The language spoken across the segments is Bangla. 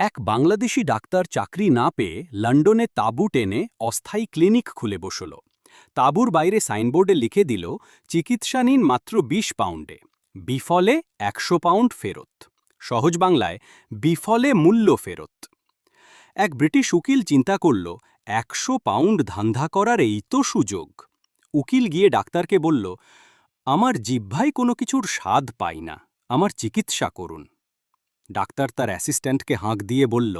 এক বাংলাদেশি ডাক্তার চাকরি না পেয়ে লন্ডনে তাঁবু টেনে অস্থায়ী ক্লিনিক খুলে বসল। তাঁবুর বাইরে সাইনবোর্ডে লিখে দিল, চিকিৎসা নিন মাত্র ২০ পাউন্ডে। বিফলে একশো পাউন্ড ফেরত। সহজ বাংলায়, বিফলে মূল্য ফেরত। এক ব্রিটিশ উকিল চিন্তা করল, একশো পাউন্ড ধান্ধা করার এই তো সুযোগ। উকিল গিয়ে ডাক্তারকে বলল, আমার জিহ্বায় কোনো কিছুর স্বাদ পাই না। আমার চিকিৎসা করুন। ডাক্তার তার অ্যাসিস্ট্যান্টকে হাঁক দিয়ে বলল,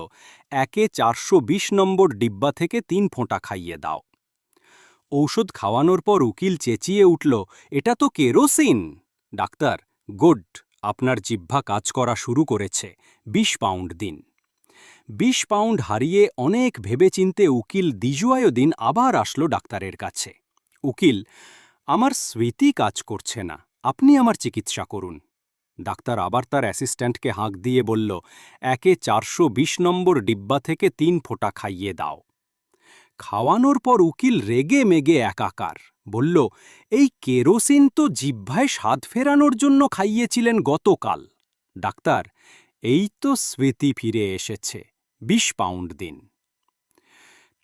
একে চারশো বিশ নম্বর ডিব্বা থেকে তিন ফোঁটা খাইয়ে দাও। ঔষধ খাওয়ানোর পর উকিল চেঁচিয়ে উঠল, এটা তো কেরোসিন! ডাক্তার, গুড, আপনার জিহ্বা কাজ করা শুরু করেছে, বিশ পাউন্ড দিন। বিশ পাউন্ড হারিয়ে অনেক ভেবেচিন্তে উকিল দিন আবার আসলো ডাক্তারের কাছে। উকিল, আমার স্মৃতি কাজ করছে না, আপনি আমার চিকিৎসা করুন। ডাক্তার আবার তার অ্যাসিস্ট্যান্টকে হাঁক দিয়ে বলল, একে চারশো বিশ নম্বর ডিব্বা থেকে তিন ফোঁটা খাইয়ে দাও। খাওয়ানোর পর উকিল রেগে মেগে একাকার। বলল, এই কেরোসিন তো জিহ্বায় স্বাদ ফেরানোর জন্য খাইয়েছিলেন গতকাল। ডাক্তার, এই তো স্মৃতি ফিরে এসেছে, বিশ পাউন্ড দিন।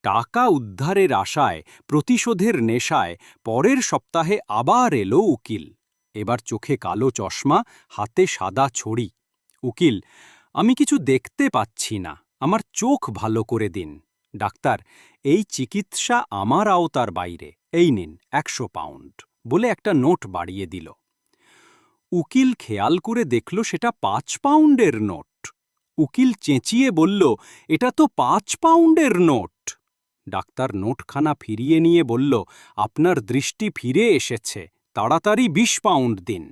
টাকা উদ্ধারের আশায়, প্রতিশোধের নেশায়, পরের সপ্তাহে আবার এলো উকিল। এবার চোখে কালো চশমা, হাতে সাদা ছড়ি। উকিল, আমি কিছু দেখতে পাচ্ছি না। আমার চোখ ভালো করে দিন। ডাক্তার, এই চিকিৎসা আমার আওতার বাইরে। এই নিন, একশো পাউন্ড। বলে একটা নোট বাড়িয়ে দিল। উকিল খেয়াল করে দেখল সেটা পাঁচ পাউন্ডের নোট। উকিল চেঁচিয়ে বলল, এটা তো পাঁচ পাউন্ডের নোট। ডাক্তার নোটখানা ফিরিয়ে নিয়ে বলল, আপনার দৃষ্টি ফিরে এসেছে। তাড়াতাড়ি বিশ পাউন্ড দিন।